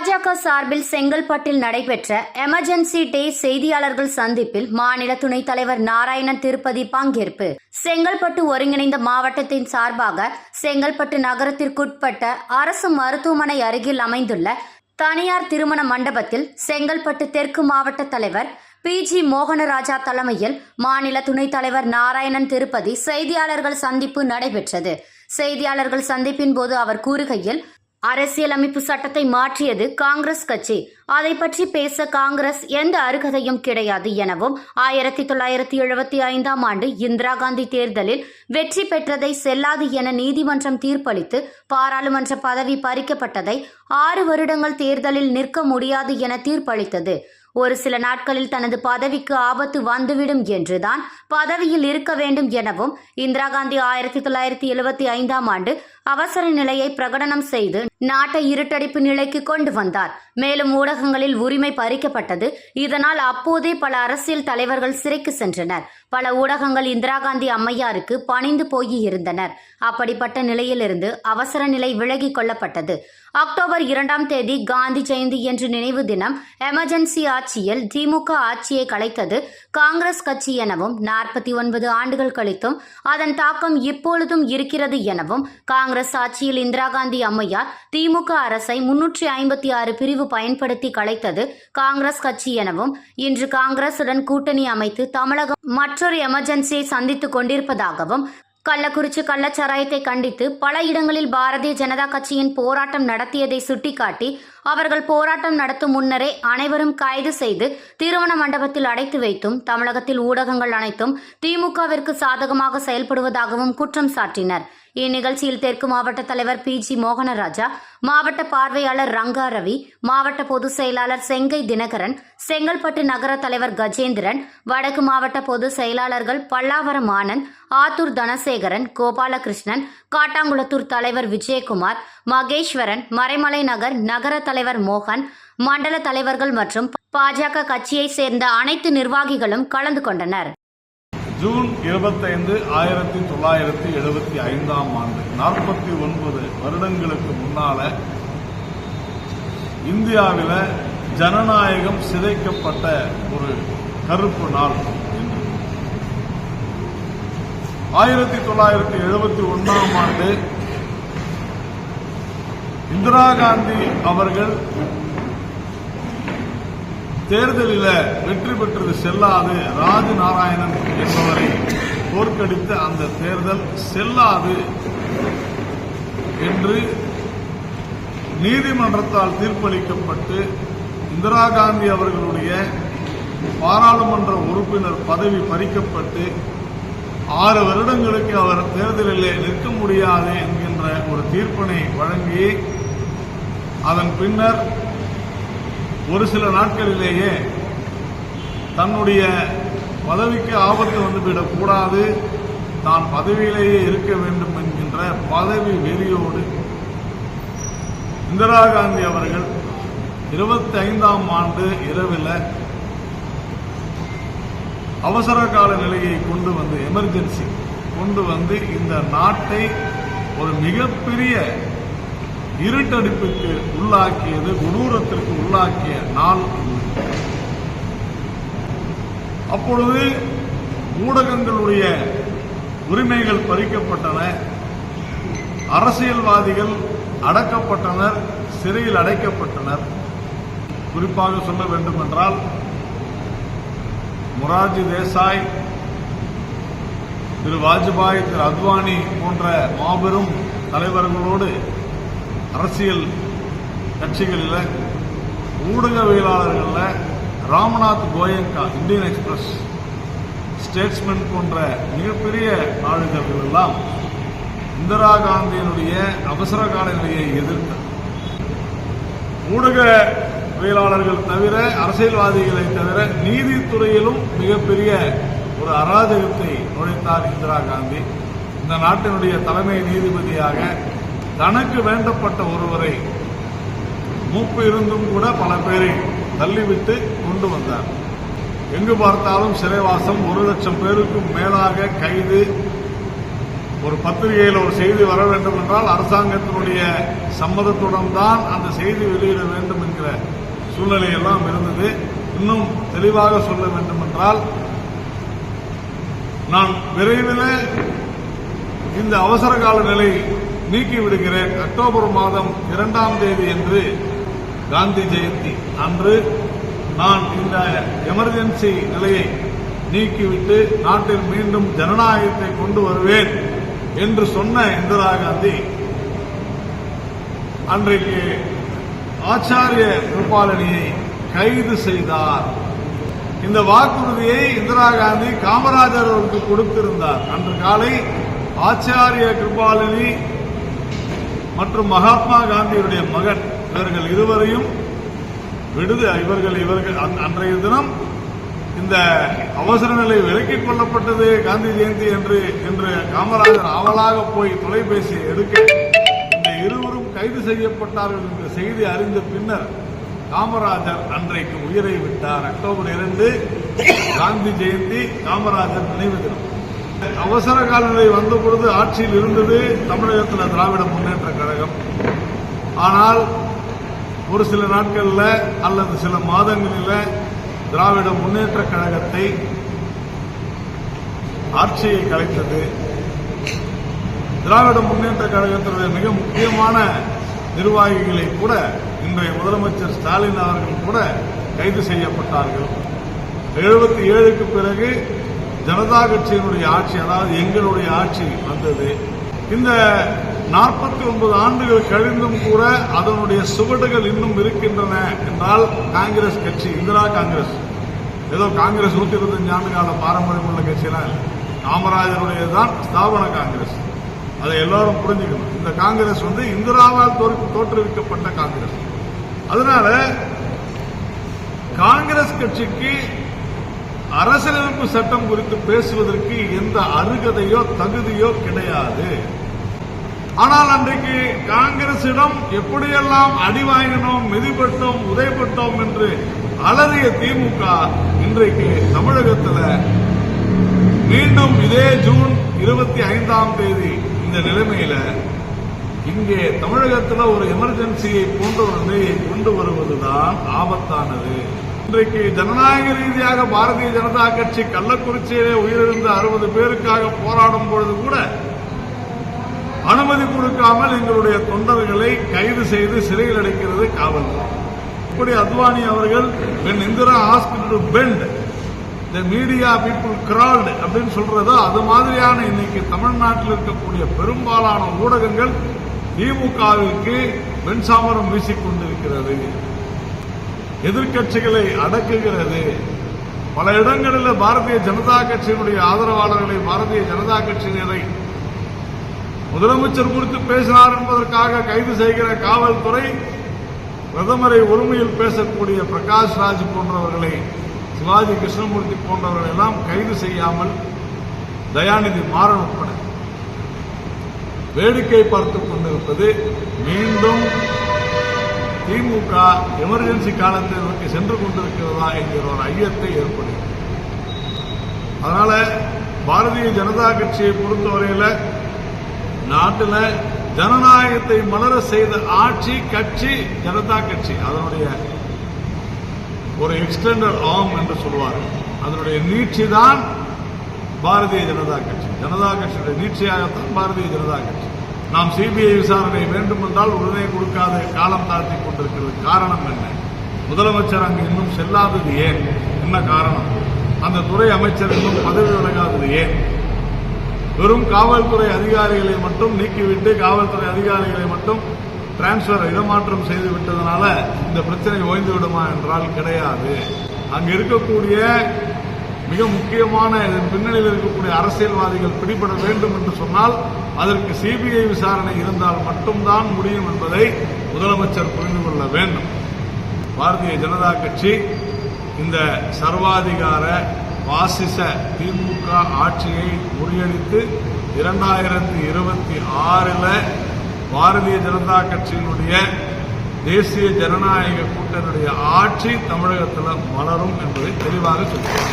பாஜக சார்பில் செங்கல்பட்டில் நடைபெற்ற எமர்ஜென்சி டே செய்தியாளர்கள் சந்திப்பில் மாநில துணைத் தலைவர் நாராயணன் திருப்பதி பங்கேற்பு. செங்கல்பட்டு ஒருங்கிணைந்த மாவட்டத்தின் சார்பாக செங்கல்பட்டு நகரத்திற்குட்பட்ட அரசு மருத்துவமனை அருகில் அமைந்துள்ள தனியார் திருமண மண்டபத்தில் செங்கல்பட்டு தெற்கு மாவட்ட தலைவர் பி ஜி மோகனராஜா தலைமையில் மாநில துணைத் தலைவர் நாராயணன் திருப்பதி செய்தியாளர்கள் சந்திப்பு நடைபெற்றது. செய்தியாளர்கள் சந்திப்பின் போது அவர் கூறுகையில் அரசியலமைப்பு சட்டத்தை மாற்றியது காங்கிரஸ் கட்சி. அதை பற்றி பேச காங்கிரஸ் எந்த அருகதையும் கிடையாது எனவும் ஆயிரத்தி தொள்ளாயிரத்தி எழுபத்தி ஐந்தாம் ஆண்டு இந்திரா காந்தி தேர்தலில் வெற்றி பெற்றதை செல்லாது என நீதிமன்றம் தீர்ப்பளித்து பாராளுமன்ற பதவி பறிக்கப்பட்டதை ஆறு வருடங்கள் தேர்தலில் நிற்க முடியாது என தீர்ப்பளித்தது. ஒரு சில நாட்களில் தனது பதவிக்கு ஆபத்து வந்துவிடும் என்றுதான் பதவியில் இருக்க வேண்டும் எனவும் இந்திரா காந்தி ஆயிரத்தி தொள்ளாயிரத்தி எழுபத்தி ஐந்தாம் ஆண்டு அவசர நிலையை பிரகடனம் செய்து நாட்டை இருட்டடிப்பு நிலைக்கு கொண்டு வந்தார். மேலும் ஊடகங்களில் உரிமை பறிக்கப்பட்டது. இதனால் அப்போதே பல அரசியல் தலைவர்கள் சிறைக்கு சென்றனர். பல ஊடகங்கள் இந்திரா காந்தி அம்மையாருக்கு பணிந்து போய் இருந்தனர். அப்படிப்பட்ட நிலையிலிருந்து அவசர நிலை விலகிக் கொள்ளப்பட்டது. அக்டோபர் இரண்டாம் தேதி காந்தி ஜெயந்தி என்று நினைவு தினம் எமர்ஜென்சி ஆட்சியில் திமுக ஆட்சியை கலைத்தது காங்கிரஸ் கட்சி எனவும் நாற்பத்தி ஒன்பது ஆண்டுகள் கழித்தும் அதன் தாக்கம் இப்பொழுதும் இருக்கிறது எனவும் காங்கிரஸ் ஆட்சியில் இந்திரா காந்தி அம்மையார் திமுக அரசை முன்னூற்றி ஐம்பத்தி ஆறு பிரிவு பயன்படுத்தி கலைத்தது காங்கிரஸ் கட்சி எனவும் இன்று காங்கிரசுடன் கூட்டணி அமைத்து தமிழகம் மற்றொரு எமர்ஜென்சியை சந்தித்துக் கொண்டிருப்பதாகவும் கள்ளக்குறிச்சி கள்ளச்சாராயத்தை கண்டித்து பல இடங்களில் பாரதிய ஜனதா கட்சியின் போராட்டம் நடத்தியதை சுட்டிக்காட்டி அவர்கள் போராட்டம் நடத்தும் முன்னரே அனைவரும் கைது செய்து திருமண மண்டபத்தில் அடைத்து வைத்தும் தமிழகத்தில் ஊடகங்கள் அனைத்தும் திமுகவிற்கு சாதகமாக செயல்படுவதாகவும் குற்றம் சாட்டினர். இந்நிகழ்ச்சியில் தெற்கு மாவட்ட தலைவர் பி. ஜி. மோகனராஜா மாவட்ட பார்வையாளர் ரங்கா ரவி மாவட்ட பொதுச் செயலாளர் செங்கை தினகரன் செங்கல்பட்டு நகர தலைவர் கஜேந்திரன் வடக்கு மாவட்ட பொதுச் செயலாளர்கள் பல்லாவரம் ஆனந்த் ஆத்தூர் தனசேகரன் கோபாலகிருஷ்ணன் காட்டாங்குளத்தூர் தலைவர் விஜயகுமார் மகேஸ்வரன் மறைமலை நகர் நகர தலைவர் மோகன் மண்டல தலைவர்கள் மற்றும் பாஜக கட்சியைச் சேர்ந்த அனைத்து நிர்வாகிகளும் கலந்து கொண்டனர். ஜூன் இருபத்தைந்து ஆயிரத்தி தொள்ளாயிரத்தி எழுபத்தி ஐந்தாம் ஆண்டு நாற்பத்தி ஒன்பது வருடங்களுக்கு முன்னால இந்தியாவில் ஜனநாயகம் சிதைக்கப்பட்ட ஒரு கருப்பு நாள் ஆயிரத்தி தொள்ளாயிரத்தி எழுபத்தி ஒன்றாம் ஆண்டு இந்திரா காந்தி அவர்கள் தேர்தலில் வெற்றி பெற்றது செல்லாது ராஜ் நாராயணன் என்பவரை தோற்கடித்த அந்த தேர்தல் செல்லாது என்று நீதிமன்றத்தால் தீர்ப்பளிக்கப்பட்டு இந்திரா காந்தி அவர்களுடைய பாராளுமன்ற உறுப்பினர் பதவி பறிக்கப்பட்டு ஆறு வருடங்களுக்கு அவர் தேர்தலிலே நிற்க முடியாது என்கின்ற ஒரு தீர்ப்பினை வழங்கி அதன் பின்னர் ஒரு சில நாட்களிலேயே தன்னுடைய பதவிக்கு ஆபத்து வந்துவிடக் கூடாது தான் பதவியிலேயே இருக்க வேண்டும் என்கின்ற பதவி வெறியோடு இந்திரா காந்தி அவர்கள் இருபத்தி ஐந்தாம் ஆண்டு இரவில் அவசர கால நிலையை கொண்டு வந்து எமர்ஜென்சி கொண்டு வந்து இந்த நாட்டை ஒரு மிகப்பெரிய இருட்டடிப்புக்கு உள்ளாக்கியது கொடூரத்திற்கு உள்ளாக்கிய நாள் அப்பொழுது ஊடகங்களுடைய உரிமைகள் பறிக்கப்பட்டன அரசியல்வாதிகள் அடக்கப்பட்டனர் சிறையில் அடைக்கப்பட்டனர். குறிப்பாக சொல்ல வேண்டும் என்றால் மொரார்ஜி தேசாய் திரு வாஜ்பாய் திரு அத்வானி போன்ற மாபெரும் தலைவர்களோடு அரசியல் கட்சிகளில் ஊடகவியலாளர்களில் Ramnath Goenka Indian Express Statesman போன்ற மிகப்பெரிய நாளிதழ்கள் எல்லாம் இந்திரா காந்தியினுடைய அவசர கால நிலையை எதிர்த்தது. ஊடகவியலாளர்கள் தவிர அரசியல்வாதிகளை தவிர நீதித்துறையிலும் மிகப்பெரிய ஒரு அராஜகத்தை நுழைத்தார் இந்திரா காந்தி. இந்த நாட்டினுடைய தலைமை நீதிபதியாக தனக்கு வேண்டப்பட்ட ஒருவரை மூப்பு இருந்தும் கூட பல பேரை தள்ளிவிட்டு கொண்டு வந்தார். எங்கு பார்த்தாலும் சிறைவாசம் ஒரு லட்சம் பேருக்கும் மேலாக கைது. ஒரு பத்திரிகையில் ஒரு செய்தி வர வேண்டும் என்றால் அரசாங்கத்தினுடைய சம்மதத்துடன் தான் அந்த செய்தி வெளியிட வேண்டும் என்கிற சூழ்நிலை எல்லாம் இருந்தது. இன்னும் தெளிவாக சொல்ல வேண்டும் என்றால் நான் விரைவில் இந்த அவசர கால நிலை நீக்கிவிடுகிறேன் அக்டோபர் மாதம் இரண்டாம் தேதி என்று காந்தி ஜெயந்தி. அன்று நான் இந்த எமர்ஜென்சி நிலையை நீக்கிவிட்டு நாட்டில் மீண்டும் ஜனநாயகத்தை கொண்டு வருவேன் என்று சொன்ன இந்திரா காந்தி அன்றைக்கு ஆச்சாரிய கிருபாலனியை கைது செய்தார். இந்த வாக்குறுதியை இந்திரா காந்தி காமராஜர் அவருக்கு கொடுத்திருந்தார். அன்று காலை ஆச்சாரிய கிருபாலினி மற்றும் மகாத்மா காந்தியுடைய மகன். இவர்கள் இருவரையும் விடுது. இவர்கள் இவர்கள் அன்றைய தினம் இந்த அவசர நிலை விலக்கிக் கொள்ளப்பட்டது காந்தி ஜெயந்தி என்று என்று காமராஜர் ஆவலாக போய் தொலைபேசி எடுக்க இந்த இருவரும் கைது செய்யப்பட்டார்கள் என்ற செய்தி அறிந்த பின்னர் காமராஜர் அன்றைக்கு உயிரை விட்டார். அக்டோபர் இரண்டு காந்தி ஜெயந்தி காமராஜர் நினைவு தினம். அவசர காலநிலை வந்த பொழுது ஆட்சியில் இருந்தது தமிழகத்தில் திராவிட முன்னேற்ற கழகம். ஆனால் ஒரு சில நாட்களில் அல்லது சில மாதங்களில் திராவிட முன்னேற்ற கழகத்தை ஆட்சியை கலைத்தது. திராவிட முன்னேற்ற கழகத்தினுடைய மிக முக்கியமான நிர்வாகிகளை கூட இன்றைய முதலமைச்சர் ஸ்டாலின் அவர்கள் கூட கைது செய்யப்பட்டார்கள். எழுபத்தி ஏழுக்கு பிறகு ஜனதா கட்சியினுடைய ஆட்சி அதாவது எங்களுடைய ஆட்சி வந்தது. இந்த நாற்பத்தி ஒன்பது ஆண்டுகள் கழிந்தும் கூட அதனுடைய சுவடுகள் இன்னும் இருக்கின்றன என்றால் காங்கிரஸ் கட்சி இந்திரா காங்கிரஸ். ஏதோ காங்கிரஸ் நூத்தி இருபத்தஞ்சு ஆண்டு கால பாரம்பரியம் உள்ள கட்சியெல்லாம் இல்லை. காமராஜருடைய தான் ஸ்தாபன காங்கிரஸ். அதை எல்லாரும் புரிஞ்சுக்கணும். இந்த காங்கிரஸ் வந்து இந்திராவால் தோற்றுவிக்கப்பட்ட காங்கிரஸ். அதனால காங்கிரஸ் கட்சிக்கு அரசியலமைப்பு சட்டம் குறித்து பேசுவதற்கு எந்த அருகதையோ தகுதியோ கிடையாது. ஆனால் அன்றைக்கு காங்கிரசிடம் எப்படியெல்லாம் அடி வாங்கினோம் மிதிப்பட்டோம் உதைப்பட்டோம் என்று அலறிய திமுக இன்றைக்கு தமிழகத்தில் மீண்டும் இதே ஜூன் இருபத்தி ஐந்தாம் தேதி இந்த நிலைமையில இங்கே தமிழகத்தில் ஒரு எமர்ஜென்சியை போன்ற ஒரு நிலையை கொண்டு வருவதுதான் ஆபத்தானது. இன்றைக்கு ஜனநாயக ரீதியாக பாரதிய ஜனதா கட்சி கள்ளக்குறிச்சியிலே உயிரிழந்த அறுபது பேருக்காக போராடும் பொழுது கூட அனுமதி கொடுக்காமல் எங்களுடைய தொண்டர்களை கைது செய்து சிறையில் அடைக்கிறது காவல்துறை. இப்படி அத்வானி அவர்கள் when Indira hospital bend the media people crawled அப்படின்னு சொல்றதோ அது மாதிரியான இன்னைக்கு தமிழ்நாட்டில் இருக்கக்கூடிய பெரும்பாலான ஊடகங்கள் திமுகவிற்கு வெண்சாமரம் வீசிக்கொண்டிருக்கிறது. எதிர்க்கட்சிகளை அடக்குகிறது. பல இடங்களில் பாரதிய ஜனதா கட்சியினுடைய ஆதரவாளர்களை பாரதிய ஜனதா கட்சியினரை முதலமைச்சர் குறித்து பேசினார் என்பதற்காக கைது செய்கிற காவல்துறை பிரதமரை ஒருமையில் பேசக்கூடிய பிரகாஷ் ராஜ் போன்றவர்களை சிவாஜி கிருஷ்ணமூர்த்தி போன்றவர்களை எல்லாம் கைது செய்யாமல் தயாநிதி மாறன் உட்பட வேடிக்கை பார்த்துக் கொண்டிருப்பது மீண்டும் திமுக எமர்ஜென்சி காலத்தை நோக்கி சென்று கொண்டிருக்கிறதா என்கிற ஒரு ஐயத்தை ஏற்படுகிறது. அதனால பாரதிய ஜனதா கட்சியை பொறுத்தவரையில நாட்டில் ஜனநாயகத்தை மலர செய்த ஆட்சி கட்சி ஜனதா கட்சி. அதனுடைய ஒரு எக்ஸ்டெண்டட் ஆம் என்று சொல்வார்கள். அதனுடைய நீட்சி தான் பாரதிய ஜனதா கட்சி. ஜனதா கட்சியுடைய நீட்சியாகத்தான் பாரதிய ஜனதா கட்சி. நாம் சிபிஐ விசாரணை வேண்டுமென்றால் உடனே கொடுக்காத காலம் தாழ்த்தி கொண்டிருக்கிறது. காரணம் என்ன? முதலமைச்சர் அங்கு இன்னும் செல்லாதது ஏன்? என்ன காரணம்? அந்த துறை அமைச்சர் இன்னும் பதவி விலகாதது ஏன்? வெறும் காவல்துறை அதிகாரிகளை மட்டும் நீக்கிவிட்டு காவல்துறை அதிகாரிகளை மட்டும் டிரான்ஸ்பர் இடமாற்றம் செய்து விட்டதனால இந்த பிரச்சனை ஓய்ந்து விடுமா என்றால் கிடையாது. அங்கு இருக்கக்கூடிய மிக முக்கியமான இதன் பின்னணியில் இருக்கக்கூடிய அரசியல்வாதிகள் பிடிபட வேண்டும் என்று சொன்னால் அதற்கு சிபிஐ விசாரணை இருந்தால் மட்டும்தான் முடியும் என்பதை முதலமைச்சர் புரிந்து கொள்ள வேண்டும். பாரதிய ஜனதா கட்சி இந்த சர்வாதிகார பாசிச திமுக ஆட்சியை முறியடித்து இரண்டாயிரத்தி இருபத்தி ஆறில் பாரதிய ஜனதா கட்சியினுடைய தேசிய ஜனநாயக கூட்டணியுடைய ஆட்சி தமிழகத்தில் மலரும் என்பதை தெளிவாக சொல்கிறேன்